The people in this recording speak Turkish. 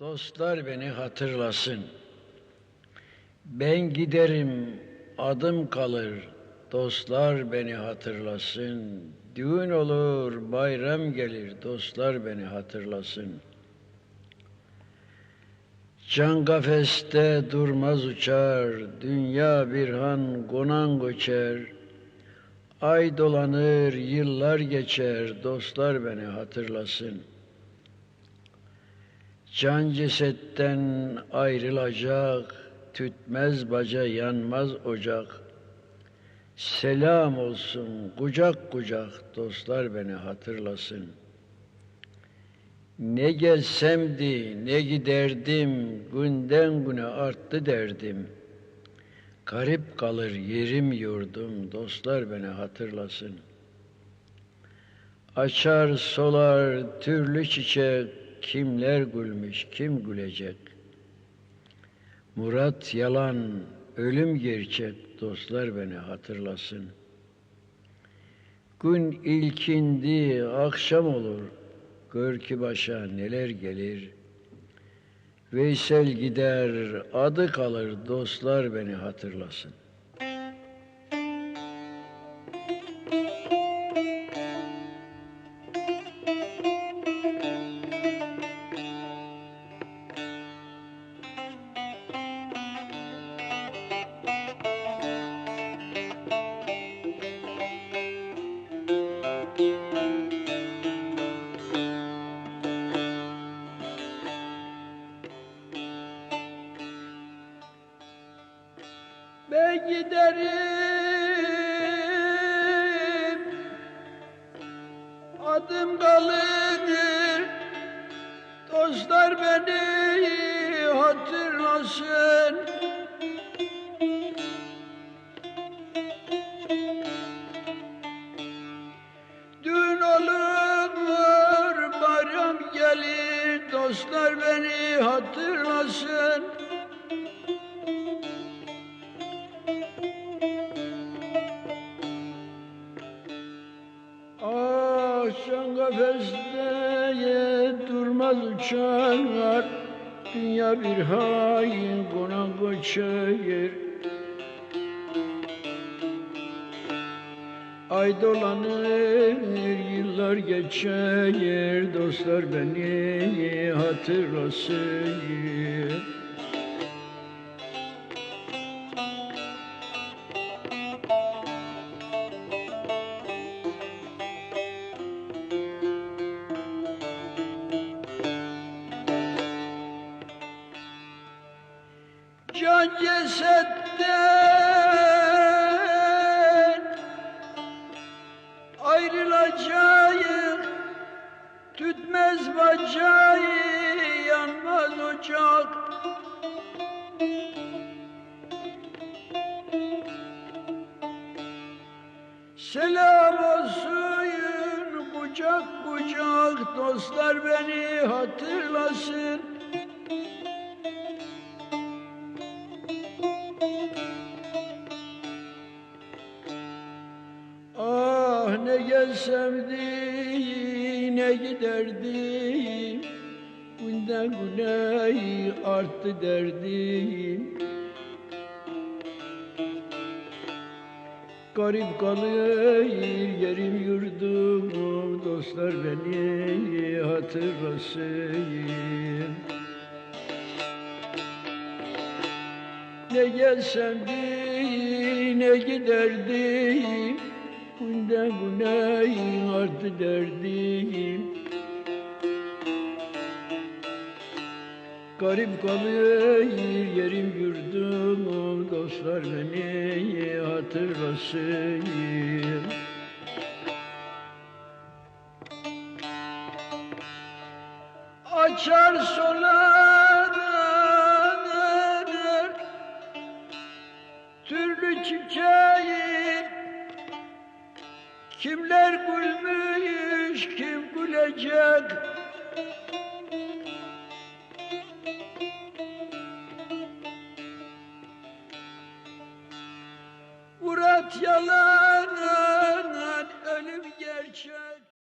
Dostlar beni hatırlasın. Ben giderim, adım kalır. Dostlar beni hatırlasın. Düğün olur, bayram gelir. Dostlar beni hatırlasın. Can kafeste durmaz uçar, dünya bir han konan göçer. Ay dolanır, yıllar geçer, dostlar beni hatırlasın. Can cesetten ayrılacak, tütmez baca yanmaz ocak. Selam olsun kucak kucak dostlar beni hatırlasın. Ne gelsemdi ne giderdim, günden güne arttı derdim. Garip kalır yerim yurdum, dostlar beni hatırlasın. Açar solar türlü çiçek, kimler gülmüş, kim gülecek? Murat yalan, ölüm gerçek, dostlar beni hatırlasın. Gün ilkindi, akşam olur, gör ki başa neler gelir. Veysel gider, adı kalır, dostlar beni hatırlasın. Hatırlasın. Düğün olur bayram gelir Dostlar beni hatırlasın. Ah can kafeste durmaz uçar Dünya bir hain konan göçer Ay dolanır yıllar geçer. Dostlar beni hatırlasın Selam olsun kucak kucak Dostlar beni hatırlasın. Ah ne gelsemdi ne giderdim Günden güne arttı derdim Garip kalır yerim yurdum Dostlar beni hatırlasın. Ne gelsem ne giderdim. Günden güne arttı derdim. Garip kalır yerim yurdum Dostlar beni hatırlasın. Açar solanır Türlü çiçeği Kimler gülmüş kim gülecek Murat yalan